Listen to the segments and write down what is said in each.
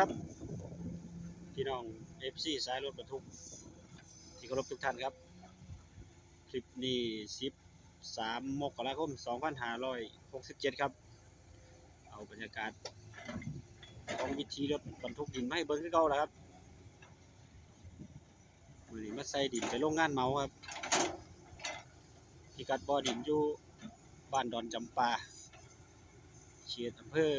ครับ พี่น้อง FC สายรถบรรทุก ที่เคารพทุกท่านครับ คลิปนี้13มกราคม2567 ครับ เอาบรรยากาศของวิธีรถบรรทุกดินมาให้เบิ่งคือเก่าแล้วครับมือนี้มาใส่ดินไปโรงงานเมาครับพิกัดบ่อดินอยู่บ้านดอนจำปาเขตอำเภอ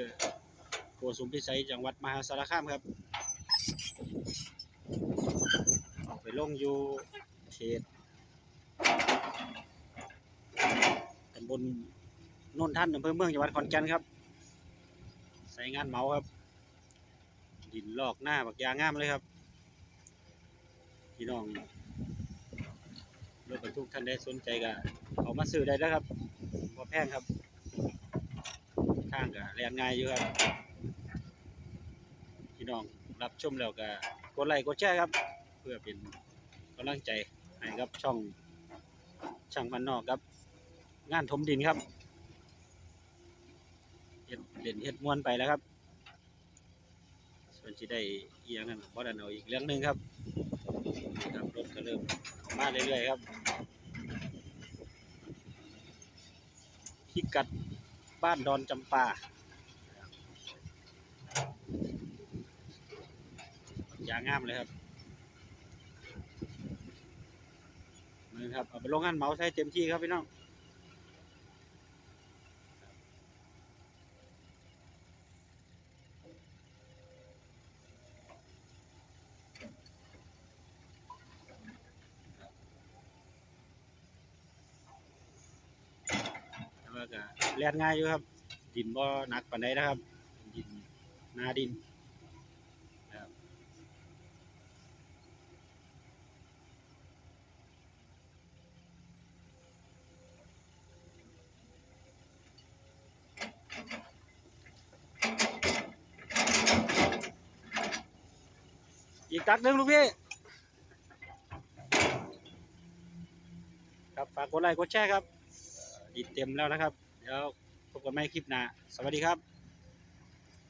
โกสุมพิสัยจังหวัดมหาสารคามครับออกไปลงอยู่เขตตำบลโนนท่านอำเภอเมืองจังหวัดขอนแก่นครับ ใส่งานเมาครับ ดินลอกหน้าบักยางงามเลยครับ พี่น้องรถบรรทุกท่านใดสนใจก็เอามาซื้อได้แล้วครับพอแพงครับทางก็แรงง่ายอยู่ครับ พี่น้องรับชมแล้วก็กดไลค์กดแชร์ครับ เพื่อเป็นกำลังใจให้กับช่องช่างมันนอกครับ งานถมดินครับเฮ็ดเล่นเฮ็ดมวนไปแล้วครับ ส่วนที่ได้เอียงนั้นบ่ได้เอาอีกเรื่องหนึ่งครับครับรถก็เริ่มมาเรื่อยๆครับพิกัดบ้านดอนจำปา ยางงามเลยครับนี่ครับเอาไปลงงานเมาส์ใช้เต็มที่ครับพี่น้องแต่ว่าก็แล่นง่ายอยู่ครับ ดินบ่หนักปานใดนะครับ ดินนาดิน จักหนึ่งลูกพี่ ครับฝากกดไลค์กดแชร์ครับอ่อดินเต็มแล้วนะครับ เดี๋ยวพบกันใหม่คลิปหน้า สวัสดีครับ